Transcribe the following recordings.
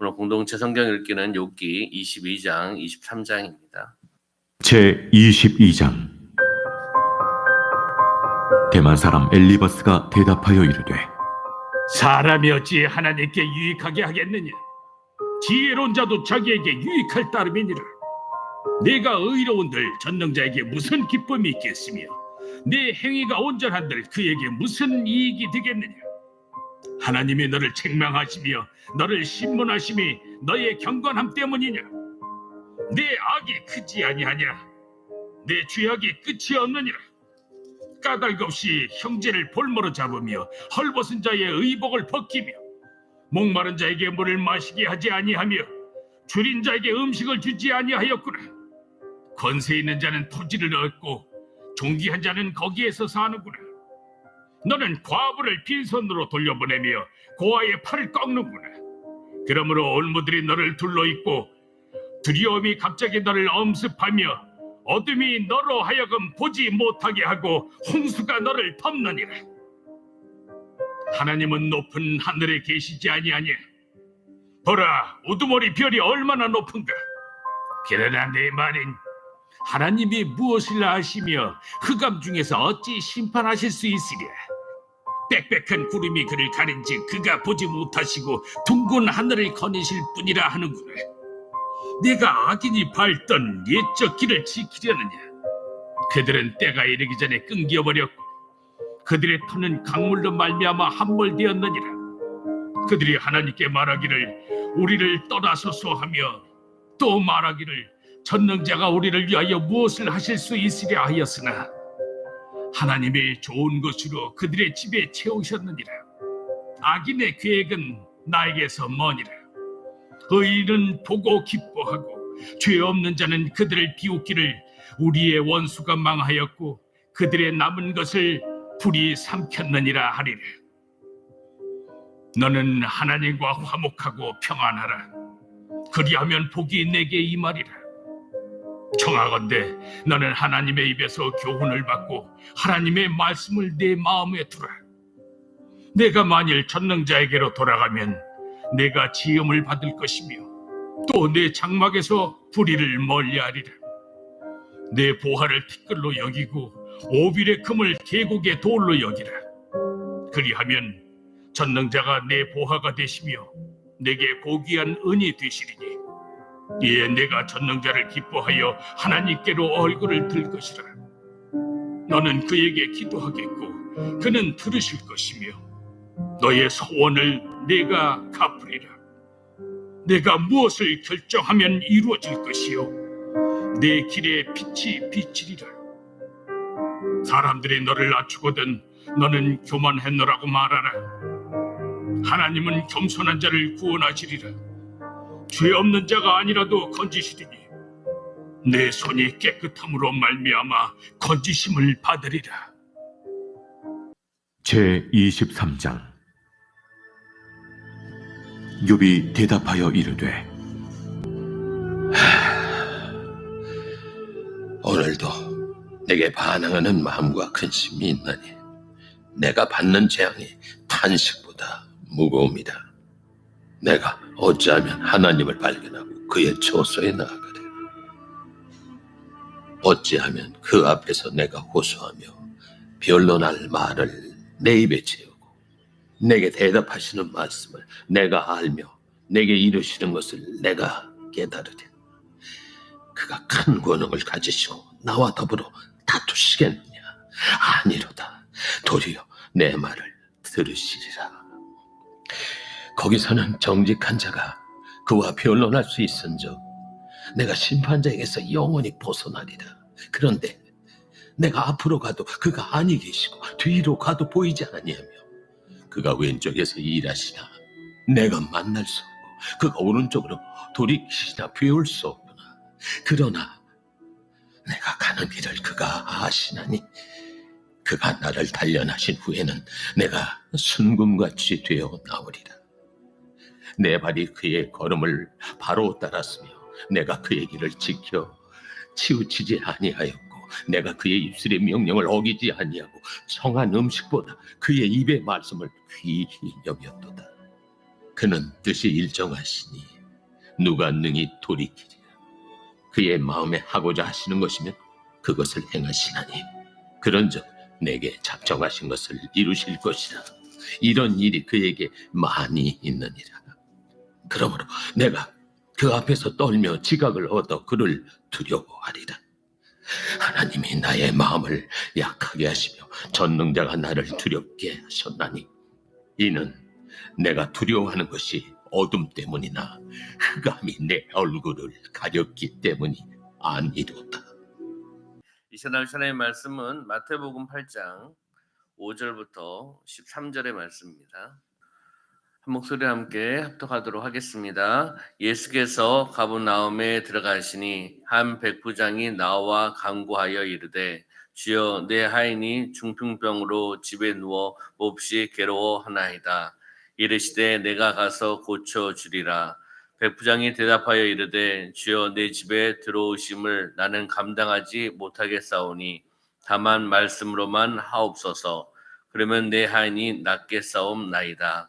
오늘 공동체 성경 읽기는 욥기 22장, 23장입니다. 제 22장 대만 사람 엘리버스가 대답하여 이르되 사람이 어찌 하나님께 유익하게 하겠느냐? 지혜로운 자도 자기에게 유익할 따름이니라. 내가 의로운들 전능자에게 무슨 기쁨이 있겠으며 내 행위가 온전한들 그에게 무슨 이익이 되겠느냐? 하나님이 너를 책망하시며 너를 신문하심이 너의 경건함 때문이냐? 내 악이 크지 아니하냐? 내 죄악이 끝이 없느니라. 까닭 없이 형제를 볼모로 잡으며 헐벗은 자의 의복을 벗기며 목마른 자에게 물을 마시게 하지 아니하며 줄인 자에게 음식을 주지 아니하였구나. 권세 있는 자는 토지를 얻고 종기한 자는 거기에서 사는구나. 너는 과부를 빈손으로 돌려보내며 고아의 팔을 꺾는구나. 그러므로 올무들이 너를 둘러있고 두려움이 갑자기 너를 엄습하며 어둠이 너로 하여금 보지 못하게 하고 홍수가 너를 덮느니라. 하나님은 높은 하늘에 계시지 아니하냐? 보라, 우두머리 별이 얼마나 높은가? 그러나 내 말은 하나님이 무엇을 아시며 흑암 중에서 어찌 심판하실 수 있으랴? 빽빽한 구름이 그를 가린지 그가 보지 못하시고 둥근 하늘을 거니실 뿐이라 하는구나. 네가 악인이 밟던 옛적 길을 지키려느냐? 그들은 때가 이르기 전에 끊겨버렸고 그들의 터는 강물로 말미암아 함몰되었느니라. 그들이 하나님께 말하기를 우리를 떠나소서 하며 또 말하기를 전능자가 우리를 위하여 무엇을 하실 수 있으랴 하였으나 하나님의 좋은 것으로 그들의 집에 채우셨느니라. 악인의 계획은 나에게서 머니라. 의인은 보고 기뻐하고 죄 없는 자는 그들을 비웃기를 우리의 원수가 망하였고 그들의 남은 것을 불이 삼켰느니라 하리라. 너는 하나님과 화목하고 평안하라. 그리하면 복이 내게 임하리라. 청하건대 너는 하나님의 입에서 교훈을 받고 하나님의 말씀을 내 마음에 두라. 내가 만일 전능자에게로 돌아가면 내가 지음을 받을 것이며 또 내 장막에서 불의를 멀리하리라. 내 보화를 티끌로 여기고 오빌의 금을 계곡의 돌로 여기라. 그리하면 전능자가 내 보화가 되시며 내게 고귀한 은이 되시리니 이에 내가 전능자를 기뻐하여 하나님께로 얼굴을 들 것이라. 너는 그에게 기도하겠고 그는 들으실 것이며 너의 소원을 내가 갚으리라. 내가 무엇을 결정하면 이루어질 것이요 내 길에 빛이 비치리라. 사람들이 너를 낮추거든 너는 교만했노라고 말하라. 하나님은 겸손한 자를 구원하시리라. 죄 없는 자가 아니라도 건지시리니 내 손이 깨끗함으로 말미암아 건지심을 받으리라. 제 23장 욥이 대답하여 이르되 오늘도 내게 반항하는 마음과 근심이 있나니 내가 받는 재앙이 탄식보다 무거웁니다. 내가 어찌하면 하나님을 발견하고 그의 처소에 나아가래. 어찌하면 그 앞에서 내가 호소하며 변론할 말을 내 입에 채우고 내게 대답하시는 말씀을 내가 알며 내게 이루시는 것을 내가 깨달으랴. 그가 큰 권능을 가지시고 나와 더불어 다투시겠느냐? 아니로다. 도리어 내 말을 들으시리라. 거기서는 정직한 자가 그와 변론할 수 있은즉 내가 심판자에게서 영원히 벗어나리라. 그런데 내가 앞으로 가도 그가 아니 계시고 뒤로 가도 보이지 아니하며 그가 왼쪽에서 일하시나 내가 만날 수 없고 그가 오른쪽으로 돌이키시나 배울 수 없구나. 그러나 내가 가는 길을 그가 아시나니 그가 나를 단련하신 후에는 내가 순금같이 되어 나오리라. 내 발이 그의 걸음을 바로 따랐으며 내가 그의 길을 지켜 치우치지 아니하였고 내가 그의 입술의 명령을 어기지 아니하고 청한 음식보다 그의 입의 말씀을 귀히 여겼도다. 그는 뜻이 일정하시니 누가 능히 돌이키리라. 그의 마음에 하고자 하시는 것이면 그것을 행하시나니 그런즉 내게 작정하신 것을 이루실 것이라. 이런 일이 그에게 많이 있느니라. 그러므로 내가 그 앞에서 떨며 지각을 얻어 그를 두려워하리라. 하나님이 나의 마음을 약하게 하시며 전능자가 나를 두렵게 하셨나니 이는 내가 두려워하는 것이 어둠 때문이나 흑암이 내 얼굴을 가렸기 때문이 아니로다. 이 시간 하나님의 말씀은 마태복음 8장 5절부터 13절의 말씀입니다. 한 목소리 함께 합독하도록 하겠습니다. 예수께서 가버나움에 들어가시니 한 백부장이 나와 간구하여 이르되 주여 내 하인이 중풍병으로 집에 누워 몹시 괴로워하나이다. 이르시되 내가 가서 고쳐 주리라. 백부장이 대답하여 이르되 주여 내 집에 들어오심을 나는 감당하지 못하겠사오니 다만 말씀으로만 하옵소서. 그러면 내 하인이 낫게 싸움나이다.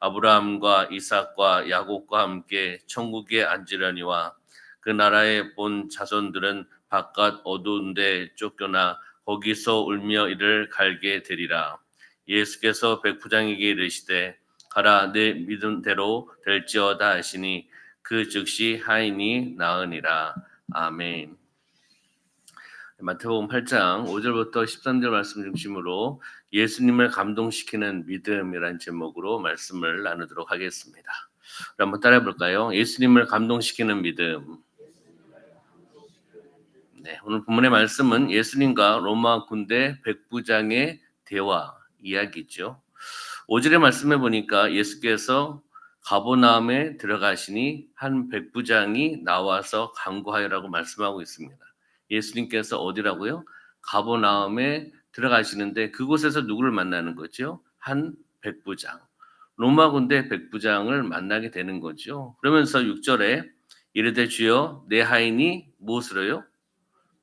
아브라함과 이삭과 야곱과 함께 천국에 앉으려니와 그 나라에 본 자손들은 바깥 어두운 데 쫓겨나 거기서 울며 이를 갈게 되리라. 예수께서 백부장에게 이르시되 가라 내 믿음대로 될지어다 하시니 그 즉시 하인이 나으니라. 아멘. 마태복음 8장 5절부터 13절 말씀 중심으로 예수님을 감동시키는 믿음이란 제목으로 말씀을 나누도록 하겠습니다. 한번 따라해 볼까요? 예수님을 감동시키는 믿음. 네, 오늘 본문의 말씀은 예수님과 로마 군대 백부장의 대화 이야기죠. 5절의 말씀해 보니까 예수께서 가보나움에 들어가시니 한 백부장이 나와서 간구하여라고 말씀하고 있습니다. 예수님께서 어디라고요? 가보나움에 들어가시는데 그곳에서 누구를 만나는 거죠? 한 백부장. 로마 군대 백부장을 만나게 되는 거죠. 그러면서 6절에 이르되 주여 내 하인이 무엇으로요?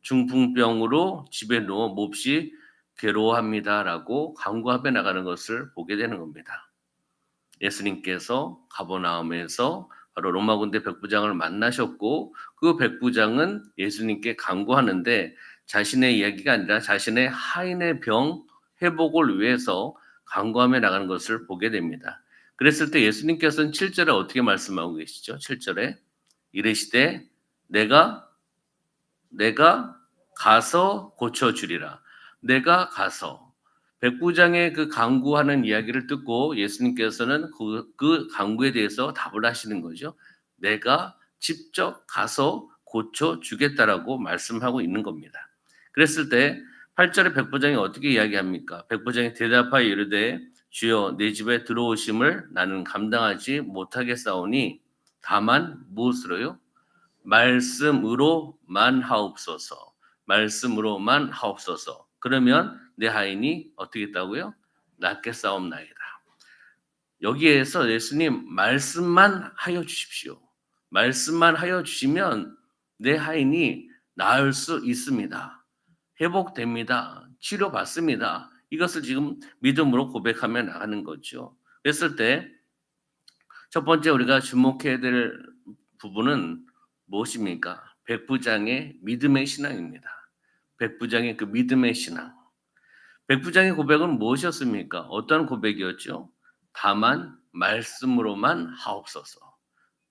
중풍병으로 집에 누워 몹시 괴로워합니다라고 간구하며 나가는 것을 보게 되는 겁니다. 예수님께서 가버나움에서 바로 로마 군대 백부장을 만나셨고 그 백부장은 예수님께 간구하는데 자신의 이야기가 아니라 자신의 하인의 병 회복을 위해서 간구하며 나가는 것을 보게 됩니다. 그랬을 때 예수님께서는 7절에 어떻게 말씀하고 계시죠? 7절에 이르시되 내가 내가 가서 고쳐 주리라. 내가 가서 백부장의 그 강구하는 이야기를 듣고 예수님께서는 그, 그 강구에 대해서 답을 하시는 거죠. 내가 직접 가서 고쳐 주겠다라고 말씀하고 있는 겁니다. 그랬을 때 8절에 백부장이 어떻게 이야기합니까? 백부장이 대답하여 이르되 주여 내 집에 들어오심을 나는 감당하지 못하겠사오니 다만 무엇으로요? 말씀으로만 하옵소서. 말씀으로만 하옵소서. 그러면 내 하인이 어떻게 했다고요? 낫게 싸움나이다. 여기에서 예수님 말씀만 하여 주십시오. 말씀만 하여 주시면 내 하인이 나을 수 있습니다. 회복됩니다. 치료받습니다. 이것을 지금 믿음으로 고백하며 나가는 거죠. 그랬을 때 첫 번째 우리가 주목해야 될 부분은 무엇입니까? 백부장의 믿음의 신앙입니다. 백부장의 그 믿음의 신앙. 백부장의 고백은 무엇이었습니까? 어떤 고백이었죠? 다만 말씀으로만 하옵소서.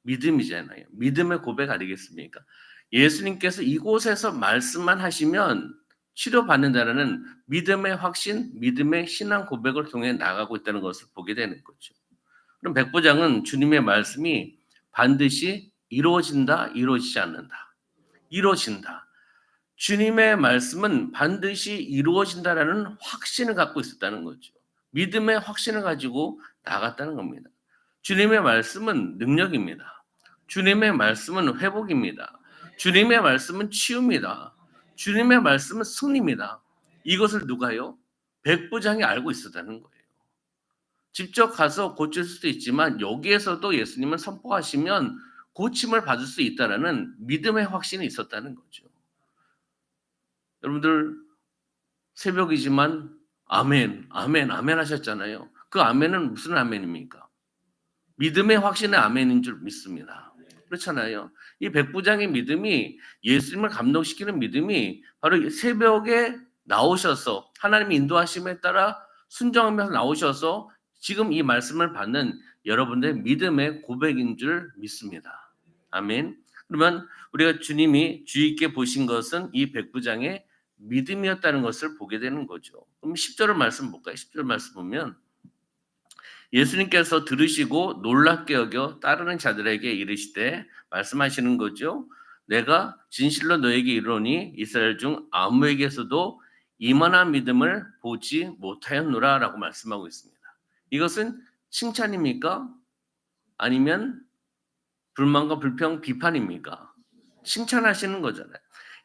믿음이잖아요. 믿음의 고백 아니겠습니까? 예수님께서 이곳에서 말씀만 하시면 치료받는다는 믿음의 확신, 믿음의 신앙 고백을 통해 나가고 있다는 것을 보게 되는 거죠. 그럼 백부장은 주님의 말씀이 반드시 이루어진다, 이루어지지 않는다. 이루어진다. 주님의 말씀은 반드시 이루어진다라는 확신을 갖고 있었다는 거죠. 믿음의 확신을 가지고 나갔다는 겁니다. 주님의 말씀은 능력입니다. 주님의 말씀은 회복입니다. 주님의 말씀은 치유입니다. 주님의 말씀은 승리입니다. 이것을 누가요? 백부장이 알고 있었다는 거예요. 직접 가서 고칠 수도 있지만 여기에서도 예수님을 선포하시면 고침을 받을 수 있다라는 믿음의 확신이 있었다는 거죠. 여러분들 새벽이지만 아멘, 아멘, 아멘 하셨잖아요. 그 아멘은 무슨 아멘입니까? 믿음의 확신의 아멘인 줄 믿습니다. 그렇잖아요. 이 백부장의 믿음이 예수님을 감동시키는 믿음이 바로 새벽에 나오셔서 하나님의 인도하심에 따라 순종하면서 나오셔서 지금 이 말씀을 받는 여러분들의 믿음의 고백인 줄 믿습니다. 아멘. 그러면 우리가 주님이 주의 있게 보신 것은 이 백부장의 믿음이었다는 것을 보게 되는 거죠. 그럼 10절을 말씀 볼까요? 10절 말씀 보면 예수님께서 들으시고 놀랍게 여겨 따르는 자들에게 이르시되 말씀하시는 거죠. 내가 진실로 너에게 이르노니 이스라엘 중 아무에게서도 이만한 믿음을 보지 못하였노라라고 말씀하고 있습니다. 이것은 칭찬입니까? 아니면 불만과 불평 비판입니까? 칭찬하시는 거잖아요.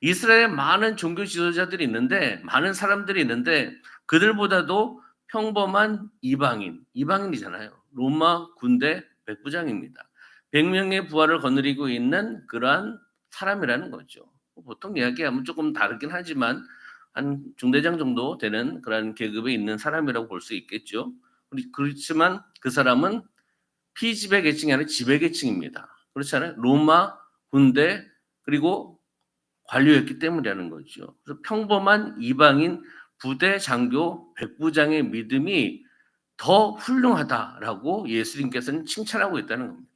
이스라엘에 많은 종교 지도자들이 있는데 많은 사람들이 있는데 그들보다도 평범한 이방인, 이방인이잖아요. 로마 군대 백부장입니다. 100명의 부하를 거느리고 있는 그러한 사람이라는 거죠. 보통 이야기하면 조금 다르긴 하지만 한 중대장 정도 되는 그런 계급에 있는 사람이라고 볼 수 있겠죠. 그렇지만 그 사람은 피지배 계층이 아니라 지배 계층입니다. 그렇잖아요. 로마 군대 그리고 관료였기 때문이라는 거죠. 그래서 평범한 이방인 부대 장교 백부장의 믿음이 더 훌륭하다라고 예수님께서는 칭찬하고 있다는 겁니다.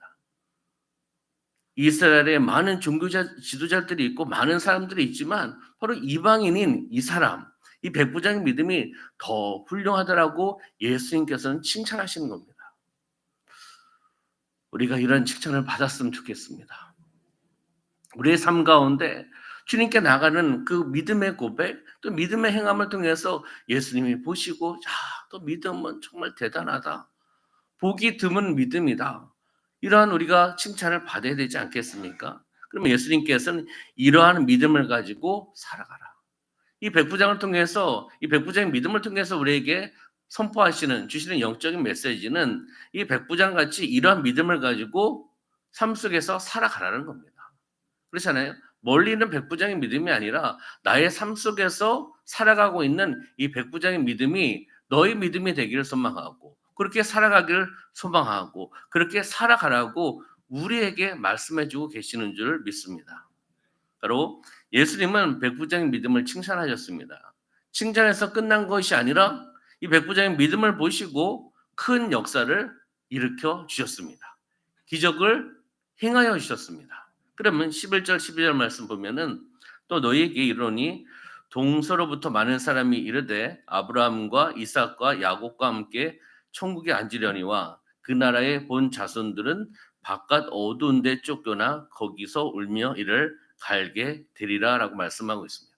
이스라엘에 많은 종교자 지도자들이 있고 많은 사람들이 있지만 바로 이방인인 이 사람, 이 백부장의 믿음이 더 훌륭하다라고 예수님께서는 칭찬하시는 겁니다. 우리가 이런 칭찬을 받았으면 좋겠습니다. 우리의 삶 가운데 주님께 나가는 그 믿음의 고백, 또 믿음의 행함을 통해서 예수님이 보시고, 야, 또 믿음은 정말 대단하다. 보기 드문 믿음이다. 이러한 우리가 칭찬을 받아야 되지 않겠습니까? 그러면 예수님께서는 이러한 믿음을 가지고 살아가라. 이 백부장을 통해서, 이 백부장의 믿음을 통해서 우리에게 선포하시는, 주시는 영적인 메시지는 이 백부장 같이 이러한 믿음을 가지고 삶 속에서 살아가라는 겁니다. 그렇잖아요. 멀리 있는 백부장의 믿음이 아니라 나의 삶 속에서 살아가고 있는 이 백부장의 믿음이 너의 믿음이 되기를 소망하고 그렇게 살아가기를 소망하고 그렇게 살아가라고 우리에게 말씀해주고 계시는 줄 믿습니다. 바로 예수님은 백부장의 믿음을 칭찬하셨습니다. 칭찬해서 끝난 것이 아니라 이 백부장의 믿음을 보시고 큰 역사를 일으켜 주셨습니다. 기적을 행하여 주셨습니다. 그러면 11절 12절 말씀 보면은 또 너희에게 이르노니 동서로부터 많은 사람이 이르되 아브라함과 이삭과 야곱과 함께 천국에 앉으려니와 그 나라의 본 자손들은 바깥 어두운 데 쫓겨나 거기서 울며 이를 갈게 되리라라고 말씀하고 있습니다.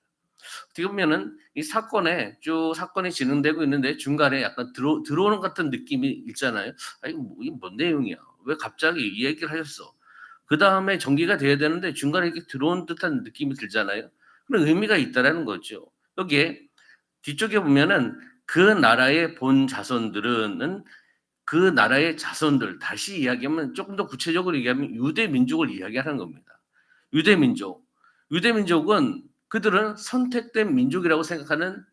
어떻게 보면은 이 사건에 쭉 사건이 진행되고 있는데 중간에 약간 들어 들어오는 같은 느낌이 있잖아요. 아 이거 뭐, 뭔 내용이야? 왜 갑자기 이 얘기를 하셨어? 그 다음에 전개가 돼야 되는데 중간에 이렇게 들어온 듯한 느낌이 들잖아요. 그런 의미가 있다라는 거죠. 여기에 뒤쪽에 보면은 그 나라의 본 자손들은 그 나라의 자손들 다시 이야기하면 조금 더 구체적으로 얘기하면 유대 민족을 이야기하는 겁니다. 유대 민족. 유대 민족은 그들은 선택된 민족이라고 생각하는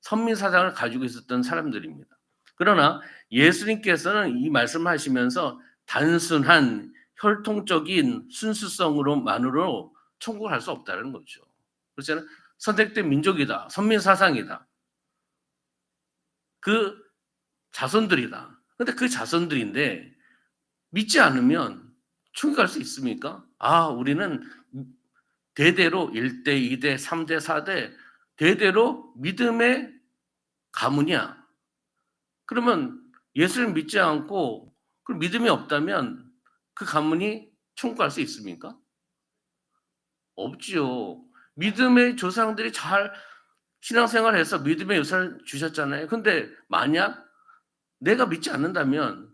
선민 사상을 가지고 있었던 사람들입니다. 그러나 예수님께서는 이 말씀을 하시면서 단순한 혈통적인 순수성으로만으로 천국을 할 수 없다는 거죠. 그렇잖아요. 선택된 민족이다. 선민 사상이다. 그 자손들이다. 근데 그 자손들인데 믿지 않으면 갈수 있습니까? 아, 우리는 대대로 1대, 2대, 3대, 4대 대대로 믿음의 가문이야. 그러면 예수를 믿지 않고 그 믿음이 없다면 그 가문이 천국 갈 수 있습니까? 없지요. 믿음의 조상들이 잘 신앙생활해서 믿음의 유산을 주셨잖아요. 근데 만약 내가 믿지 않는다면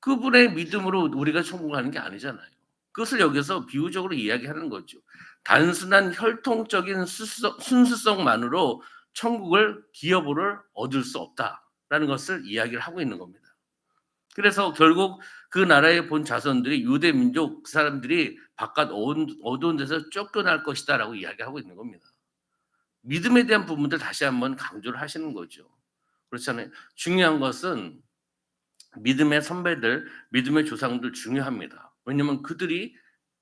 그분의 믿음으로 우리가 천국 가는 게 아니잖아요. 그것을 여기서 비유적으로 이야기하는 거죠. 단순한 혈통적인 순수성만으로 천국을 기여부를 얻을 수 없다라는 것을 이야기를 하고 있는 겁니다. 그래서 결국 그 나라에 본 자손들이 유대 민족 그 사람들이 바깥 어두운, 데서 쫓겨날 것이다라고 이야기하고 있는 겁니다. 믿음에 대한 부분들 다시 한번 강조를 하시는 거죠. 그렇잖아요. 중요한 것은 믿음의 선배들, 믿음의 조상들 중요합니다. 왜냐하면 그들이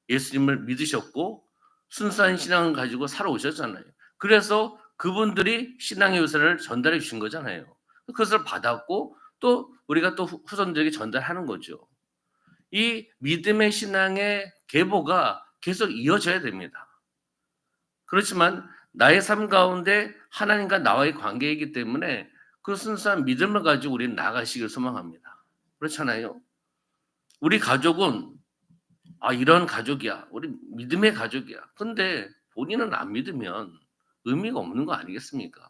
예수님을 믿으셨고 순수한 신앙을 가지고 살아오셨잖아요. 그래서 그분들이 신앙의 요새를 전달해 주신 거잖아요. 그것을 받았고 또 우리가 또 후- 후손들에게 전달하는 거죠. 이 믿음의 신앙의 계보가 계속 이어져야 됩니다. 그렇지만 나의 삶 가운데 하나님과 나와의 관계이기 때문에 그 순수한 믿음을 가지고 우리는 나가시길 소망합니다. 그렇잖아요. 우리 가족은 아 이런 가족이야. 우리 믿음의 가족이야. 근데 본인은 안 믿으면 의미가 없는 거 아니겠습니까?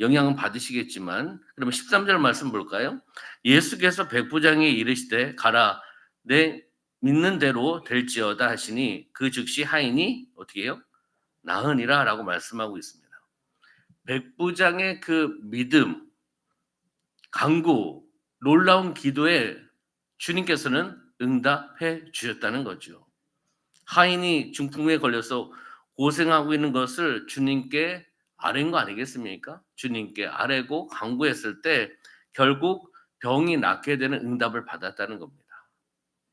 영향은 받으시겠지만 그러면 13절 말씀 볼까요? 예수께서 백부장에 이르시되 가라 내 믿는 대로 될지어다 하시니 그 즉시 하인이 어떻게 해요? 나으니라 라고 말씀하고 있습니다. 백부장의 그 믿음, 강구, 놀라운 기도에 주님께서는 응답해 주셨다는 거죠. 하인이 중풍에 걸려서 고생하고 있는 것을 주님께 아뢰는 거 아니겠습니까? 주님께 아뢰고 강구했을 때 결국 병이 낫게 되는 응답을 받았다는 겁니다.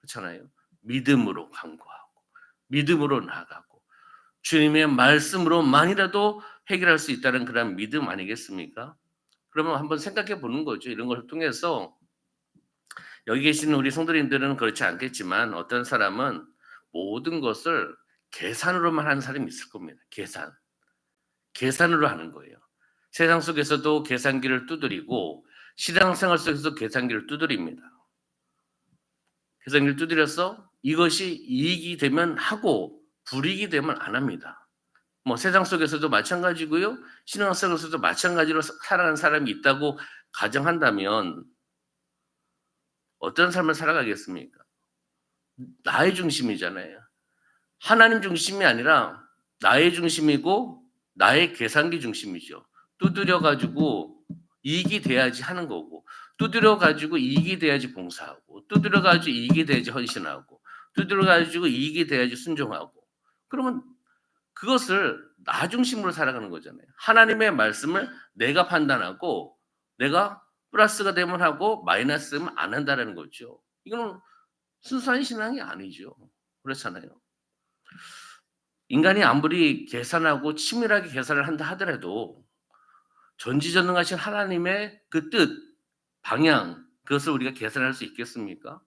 그렇잖아요. 믿음으로 강구하고 믿음으로 나아가고 주님의 말씀으로만이라도 해결할 수 있다는 그런 믿음 아니겠습니까? 그러면 한번 생각해 보는 거죠. 이런 걸 통해서 여기 계시는 우리 성도님들은 그렇지 않겠지만 어떤 사람은 모든 것을 계산으로만 하는 사람이 있을 겁니다. 계산. 계산으로 하는 거예요. 세상 속에서도 계산기를 두드리고 신앙생활 속에서도 계산기를 두드립니다. 계산기를 두드려서 이것이 이익이 되면 하고 불이익이 되면 안 합니다. 뭐 세상 속에서도 마찬가지고요. 신앙생활에서도 마찬가지로 살아가는 사람이 있다고 가정한다면 어떤 삶을 살아가겠습니까? 나의 중심이잖아요. 하나님 중심이 아니라 나의 중심이고 나의 계산기 중심이죠. 두드려 가지고 이익이 돼야지 하는 거고 두드려 가지고 이익이 돼야지 봉사하고 두드려 가지고 이익이 돼야지 헌신하고 두드려 가지고 이익이 돼야지 순종하고 그러면 그것을 나 중심으로 살아가는 거잖아요. 하나님의 말씀을 내가 판단하고 내가 플러스가 되면 하고 마이너스면 안 한다는 거죠. 이거는 순수한 신앙이 아니죠. 그렇잖아요. 인간이 아무리 계산하고 치밀하게 계산을 한다 하더라도 전지전능하신 하나님의 그 뜻, 방향, 그것을 우리가 계산할 수 있겠습니까?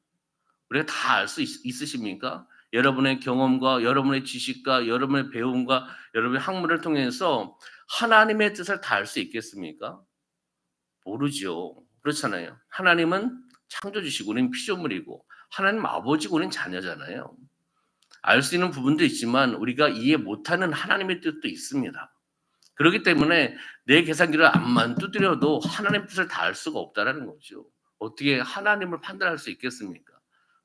우리가 다 알 수 있으십니까? 여러분의 경험과 여러분의 지식과 여러분의 배움과 여러분의 학문을 통해서 하나님의 뜻을 다 알 수 있겠습니까? 모르죠. 그렇잖아요. 하나님은 창조주시고 우리는 피조물이고 하나님 아버지고 우리는 자녀잖아요. 알 수 있는 부분도 있지만 우리가 이해 못하는 하나님의 뜻도 있습니다. 그렇기 때문에 내 계산기를 암만 두드려도 하나님 뜻을 다 알 수가 없다라는 거죠. 어떻게 하나님을 판단할 수 있겠습니까?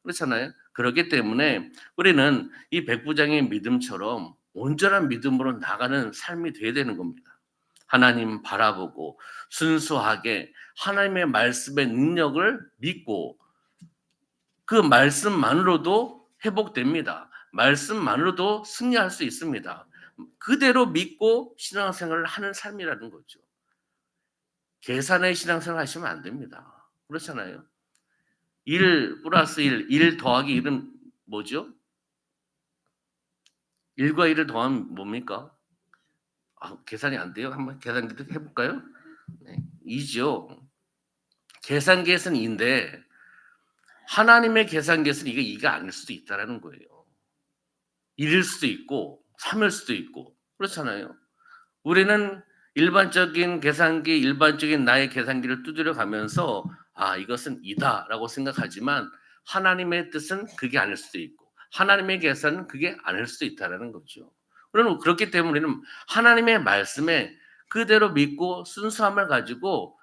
그렇잖아요. 그렇기 때문에 우리는 이 백부장의 믿음처럼 온전한 믿음으로 나가는 삶이 돼야 되는 겁니다. 하나님 바라보고 순수하게 하나님의 말씀의 능력을 믿고 그 말씀만으로도 회복됩니다. 말씀만으로도 승리할 수 있습니다. 그대로 믿고 신앙생활을 하는 삶이라는 거죠. 계산의 신앙생활 하시면 안 됩니다. 그렇잖아요. 1 플러스 1, 1 더하기 1은 뭐죠? 1과 1을 더하면 뭡니까? 아, 계산이 안 돼요? 한번 계산기 해볼까요? 네, 2죠. 계산기에서는 2인데 하나님의 계산기에서는 이게 2가 아닐 수도 있다라는 거예요. 1일 수도 있고 3일 수도 있고 그렇잖아요. 우리는 일반적인 계산기, 일반적인 나의 계산기를 두드려 가면서 아 이것은 이다라고 생각하지만 하나님의 뜻은 그게 아닐 수도 있고 하나님의 계산은 그게 아닐 수도 있다라는 거죠. 그러면 그렇기 때문에 우리는 하나님의 말씀에 그대로 믿고 순수함을 가지고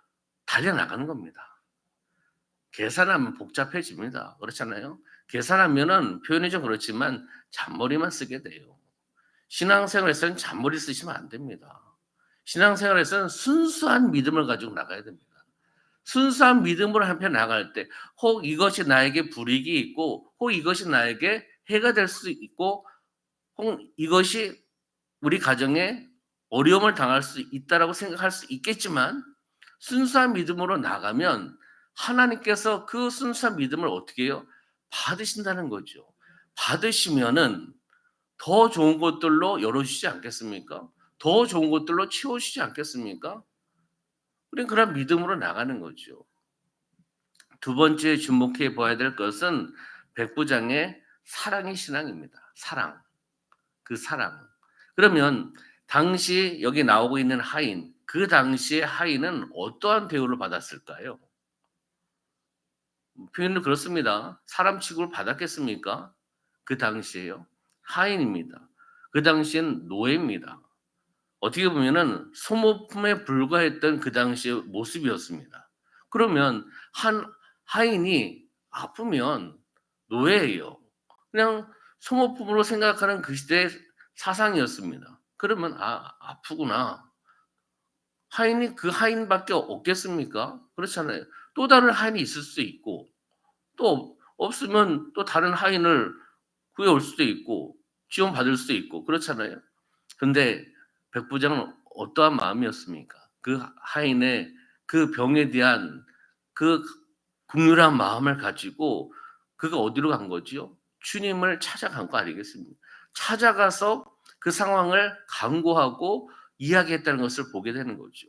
달려나가는 겁니다. 계산하면 복잡해집니다. 그렇잖아요. 계산하면은 표현이 좀 그렇지만 잔머리만 쓰게 돼요. 신앙생활에서는 잔머리 쓰시면 안 됩니다. 신앙생활에서는 순수한 믿음을 가지고 나가야 됩니다. 순수한 믿음으로 한편 나갈 때, 혹 이것이 나에게 불이익이 있고, 혹 이것이 나에게 해가 될 수 있고, 혹 이것이 우리 가정에 어려움을 당할 수 있다라고 생각할 수 있겠지만, 순수한 믿음으로 나가면 하나님께서 그 순수한 믿음을 어떻게 해요? 받으신다는 거죠. 받으시면은 더 좋은 것들로 열어주시지 않겠습니까? 더 좋은 것들로 채워주시지 않겠습니까? 우리는 그런 믿음으로 나가는 거죠. 두 번째 주목해 봐야 될 것은 백부장의 사랑의 신앙입니다. 사랑. 그 사랑. 그러면 당시 여기 나오고 있는 하인, 그 당시에 하인은 어떠한 대우를 받았을까요? 표현은 그렇습니다. 사람 취급을 받았겠습니까? 그 당시에요. 하인입니다. 그 당시엔 노예입니다. 어떻게 보면은 소모품에 불과했던 그 당시의 모습이었습니다. 그러면 한 하인이 아프면 노예예요. 그냥 소모품으로 생각하는 그 시대의 사상이었습니다. 그러면 아 아프구나. 하인이 그 하인밖에 없겠습니까? 그렇잖아요. 또 다른 하인이 있을 수 있고 또 없으면 또 다른 하인을 구해올 수도 있고 지원 받을 수도 있고 그렇잖아요. 근데 백 부장은 어떠한 마음이었습니까? 그 하인의 그 병에 대한 그 국률한 마음을 가지고 그가 어디로 간 거지요? 주님을 찾아간 거 아니겠습니까? 찾아가서 그 상황을 강구하고 이야기했다는 것을 보게 되는 거죠.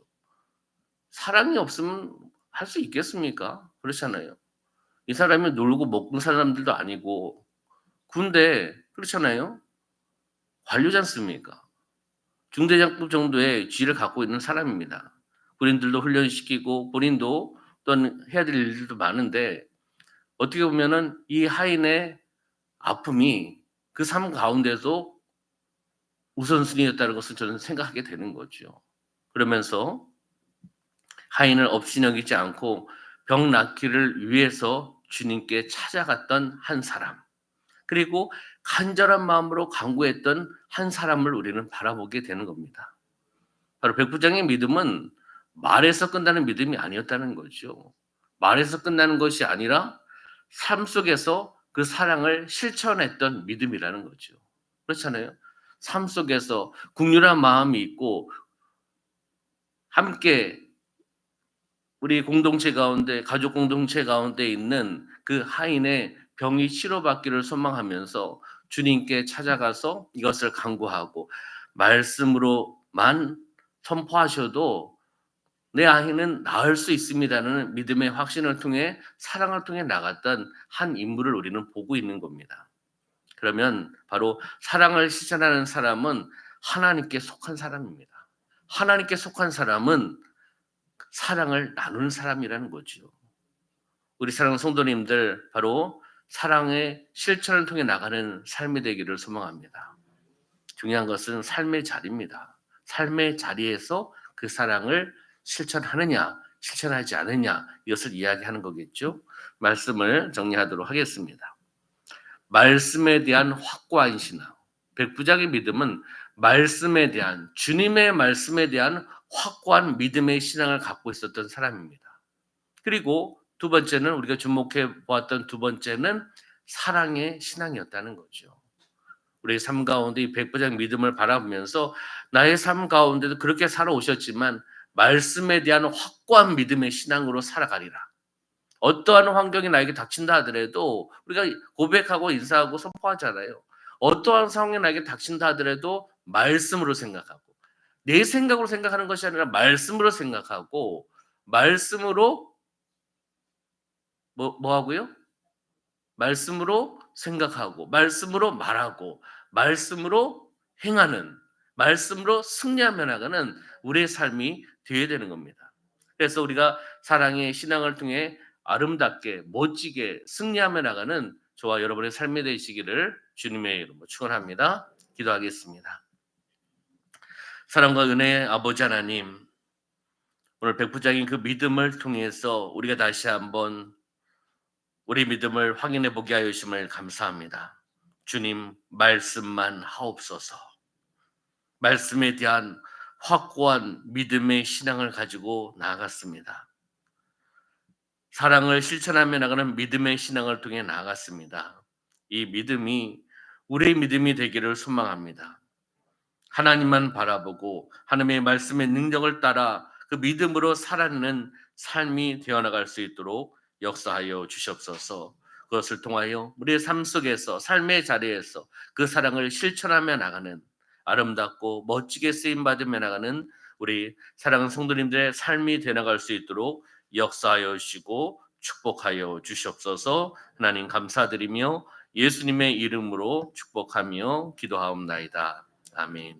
사랑이 없으면 할 수 있겠습니까? 그렇잖아요. 이 사람이 놀고 먹는 사람들도 아니고 군대 그렇잖아요. 관료지 않습니까? 중대장급 정도의 지위를 갖고 있는 사람입니다. 군인들도 훈련시키고 본인도 또는 해야 될 일들도 많은데 어떻게 보면은 이 하인의 아픔이 그 삶 가운데도 우선순위였다는 것을 저는 생각하게 되는 거죠. 그러면서 하인을 업신여기지 않고 병 낫기를 위해서 주님께 찾아갔던 한 사람, 그리고 간절한 마음으로 간구했던 한 사람을 우리는 바라보게 되는 겁니다. 바로 백부장의 믿음은 말에서 끝나는 믿음이 아니었다는 거죠. 말에서 끝나는 것이 아니라 삶 속에서 그 사랑을 실천했던 믿음이라는 거죠. 그렇잖아요. 삶 속에서 국률한 마음이 있고 함께 우리 공동체 가운데 가족 공동체 가운데 있는 그 하인의 병이 치료받기를 소망하면서 주님께 찾아가서 이것을 간구하고 말씀으로만 선포하셔도 내 아이는 나을 수 있습니다는 믿음의 확신을 통해 사랑을 통해 나갔던 한 인물을 우리는 보고 있는 겁니다. 그러면 바로 사랑을 실천하는 사람은 하나님께 속한 사람입니다. 하나님께 속한 사람은 사랑을 나누는 사람이라는 거죠. 우리 사랑 성도님들 바로 사랑의 실천을 통해 나가는 삶이 되기를 소망합니다. 중요한 것은 삶의 자리입니다. 삶의 자리에서 그 사랑을 실천하느냐, 실천하지 않느냐 이것을 이야기하는 거겠죠. 말씀을 정리하도록 하겠습니다. 말씀에 대한 확고한 신앙. 백부장의 믿음은 말씀에 대한 주님의 말씀에 대한 확고한 믿음의 신앙을 갖고 있었던 사람입니다. 그리고 두 번째는 우리가 주목해 보았던 두 번째는 사랑의 신앙이었다는 거죠. 우리 삶 가운데 이 백부장 믿음을 바라보면서 나의 삶 가운데도 그렇게 살아오셨지만 말씀에 대한 확고한 믿음의 신앙으로 살아가리라. 어떠한 환경이 나에게 닥친다 하더라도 우리가 고백하고 인사하고 선포하잖아요. 어떠한 상황이 나에게 닥친다 하더라도 말씀으로 생각하고 내 생각으로 생각하는 것이 아니라 말씀으로 생각하고 말씀으로 뭐, 뭐 하고요? 말씀으로 생각하고 말씀으로 말하고 말씀으로 행하는 말씀으로 승리하며 나가는 우리의 삶이 되어야 되는 겁니다. 그래서 우리가 사랑의 신앙을 통해 아름답게 멋지게 승리하며 나가는 저와 여러분의 삶이 되시기를 주님의 이름으로 축원합니다. 기도하겠습니다. 사랑과 은혜의 아버지 하나님, 오늘 백부장인 그 믿음을 통해서 우리가 다시 한번 우리 믿음을 확인해 보게 하여 주심을 감사합니다. 주님 말씀만 하옵소서. 말씀에 대한 확고한 믿음의 신앙을 가지고 나아갔습니다. 사랑을 실천하며 나가는 믿음의 신앙을 통해 나아갔습니다. 이 믿음이 우리의 믿음이 되기를 소망합니다. 하나님만 바라보고 하나님의 말씀의 능력을 따라 그 믿음으로 살아내는 삶이 되어나갈 수 있도록 역사하여 주시옵소서. 그것을 통하여 우리의 삶 속에서 삶의 자리에서 그 사랑을 실천하며 나가는 아름답고 멋지게 쓰임 받으며 나가는 우리 사랑하는 성도님들의 삶이 되어나갈 수 있도록 역사하여 주시고 축복하여 주시옵소서. 하나님 감사드리며 예수님의 이름으로 축복하며 기도하옵나이다. 아멘.